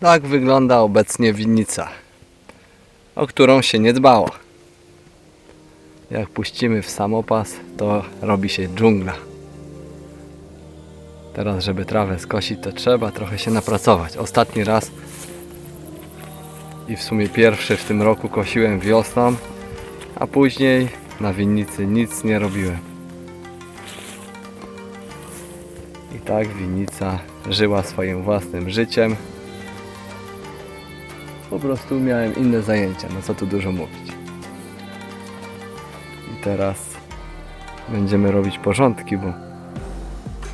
Tak wygląda obecnie winnica, o którą się nie dbało. Jak puścimy w samopas, to robi się dżungla. Teraz, żeby trawę skosić, to trzeba trochę się napracować. Ostatni raz i w sumie pierwszy w tym roku kosiłem wiosną, a później na winnicy nic nie robiłem. I tak winnica żyła swoim własnym życiem. Po prostu miałem inne zajęcia, no co tu dużo mówić. I teraz będziemy robić porządki, bo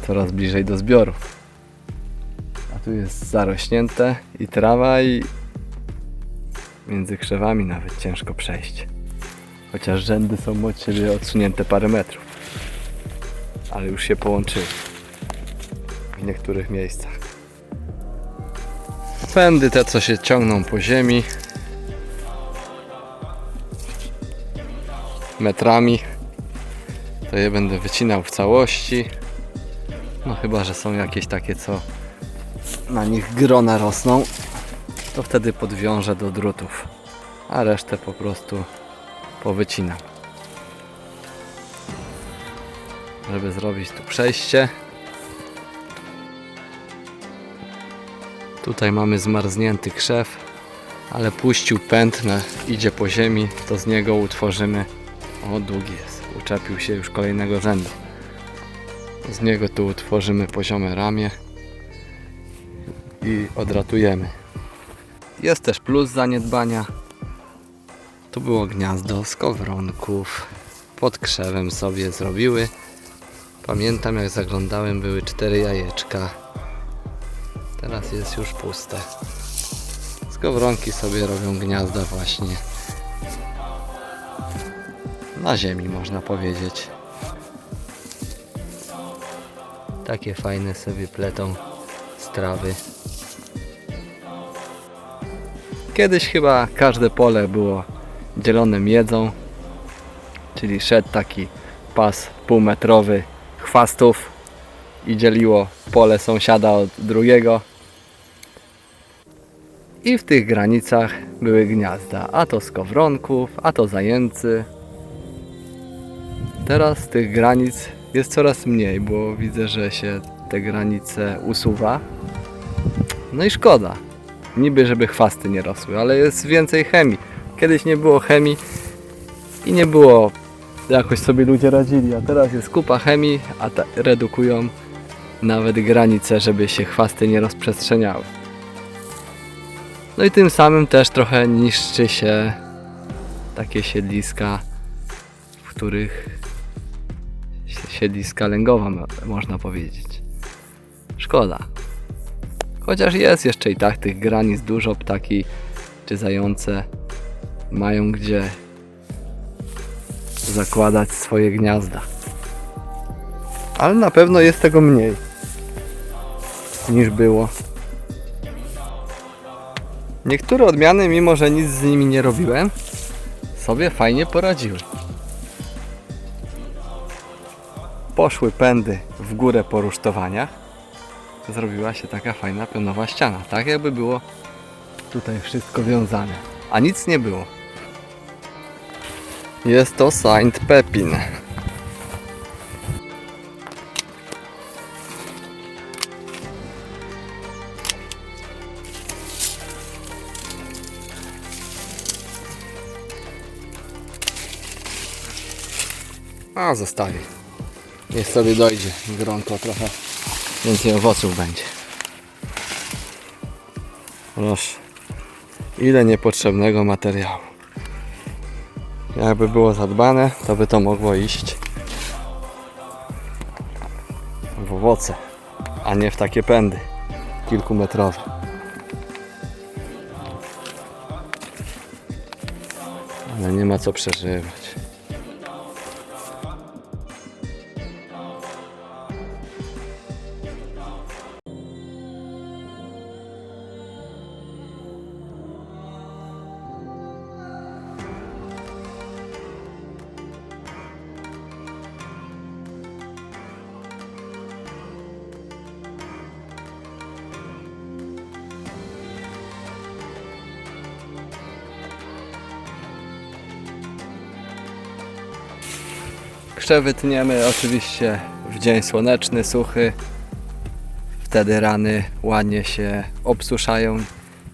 coraz bliżej do zbioru. A tu jest zarośnięte i trawa i między krzewami nawet ciężko przejść. Chociaż rzędy są od siebie odsunięte parę metrów. Ale już się połączyły w niektórych miejscach. Pędy te, co się ciągną po ziemi metrami, to je będę wycinał w całości. No chyba, że są jakieś takie, co na nich grona rosną, to wtedy podwiążę do drutów, a resztę po prostu powycinam. Żeby zrobić tu przejście. Tutaj mamy zmarznięty krzew, ale puścił pętnę, idzie po ziemi, to z niego utworzymy. O, długi jest, uczepił się już kolejnego rzędu. Z niego tu utworzymy poziome ramię i odratujemy. Jest też plus zaniedbania. Tu było gniazdo skowronków. Pod krzewem sobie zrobiły. Pamiętam jak zaglądałem były cztery jajeczka. Teraz jest już puste. Skowronki sobie robią gniazda właśnie na ziemi można powiedzieć. Takie fajne sobie pletą strawy. Kiedyś chyba każde pole było dzielone miedzą, czyli szedł taki pas półmetrowy chwastów i dzieliło pole sąsiada od drugiego. I w tych granicach były gniazda, a to skowronków, a to zajęcy. Teraz tych granic jest coraz mniej, bo widzę, że się te granice usuwa. No i szkoda. Niby, żeby chwasty nie rosły, ale jest więcej chemii. Kiedyś nie było chemii i nie było, jakoś sobie ludzie radzili, a teraz jest kupa chemii, a redukują nawet granice, żeby się chwasty nie rozprzestrzeniały. No i tym samym też trochę niszczy się takie siedliska, w których siedliska lęgowa mo- można powiedzieć. Szkoda. Chociaż jest jeszcze i tak tych granic dużo, ptaki czy zające mają gdzie zakładać swoje gniazda. Ale na pewno jest tego mniej niż było. Niektóre odmiany, mimo że nic z nimi nie robiłem, sobie fajnie poradziły. Poszły pędy w górę po rusztowaniach. Zrobiła się taka fajna pionowa ściana. Tak jakby było tutaj wszystko wiązane. A nic nie było. Jest to Saint Pepin. A zostawi. Niech sobie dojdzie gronko trochę. Więcej owoców będzie. Proszę. Ile niepotrzebnego materiału. Jakby było zadbane, to by to mogło iść w owoce, a nie w takie pędy kilkumetrowe. Ale nie ma co przeżywać. Krzewy tniemy oczywiście w dzień słoneczny, suchy. Wtedy rany ładnie się obsuszają,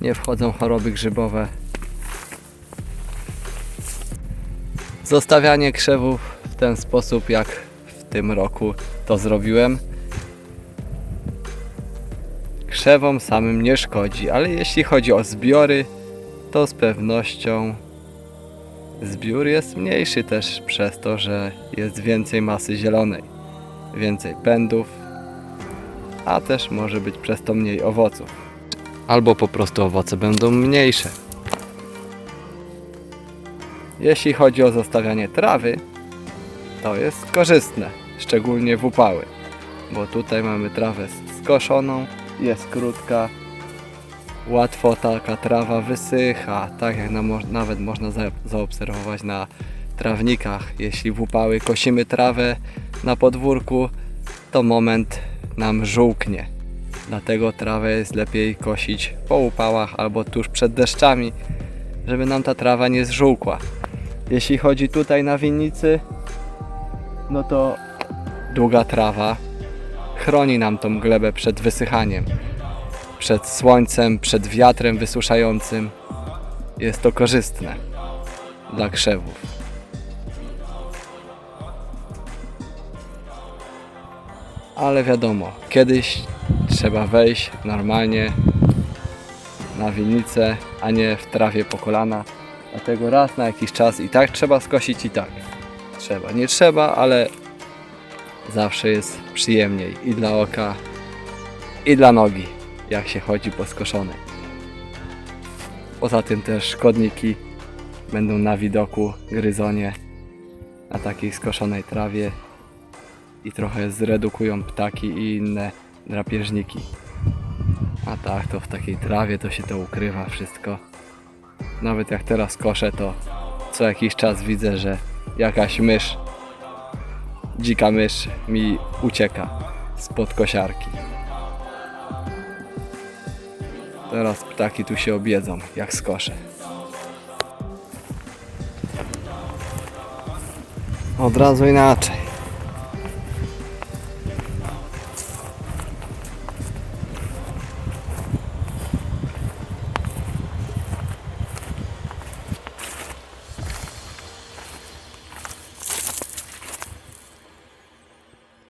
nie wchodzą choroby grzybowe. Zostawianie krzewów w ten sposób, jak w tym roku to zrobiłem, krzewom samym nie szkodzi, ale jeśli chodzi o zbiory, to z pewnością zbiór jest mniejszy też przez to, że jest więcej masy zielonej, więcej pędów, a też może być przez to mniej owoców. Albo po prostu owoce będą mniejsze. Jeśli chodzi o zostawianie trawy, to jest korzystne, szczególnie w upały, bo tutaj mamy trawę skoszoną, jest krótka, łatwo taka trawa wysycha, tak jak na, nawet można za, zaobserwować na trawnikach. Jeśli w upały kosimy trawę na podwórku, to moment nam żółknie. Dlatego trawę jest lepiej kosić po upałach albo tuż przed deszczami, żeby nam ta trawa nie zżółkła. Jeśli chodzi tutaj na winnicy, no to długa trawa chroni nam tą glebę przed wysychaniem przed słońcem, przed wiatrem wysuszającym. Jest to korzystne dla krzewów. Ale wiadomo, kiedyś trzeba wejść normalnie na winnicę, a nie w trawie po kolana. Dlatego raz na jakiś czas i tak trzeba skosić i tak. Trzeba, nie trzeba, ale zawsze jest przyjemniej i dla oka, i dla nogi jak się chodzi po skoszonej. Poza tym też szkodniki będą na widoku, gryzonie na takiej skoszonej trawie i trochę zredukują ptaki i inne drapieżniki. A tak, to w takiej trawie to się to ukrywa wszystko. Nawet jak teraz koszę, to co jakiś czas widzę, że jakaś mysz, dzika mysz mi ucieka spod kosiarki. Teraz ptaki tu się obiedzą, jak skoszę. Od razu inaczej.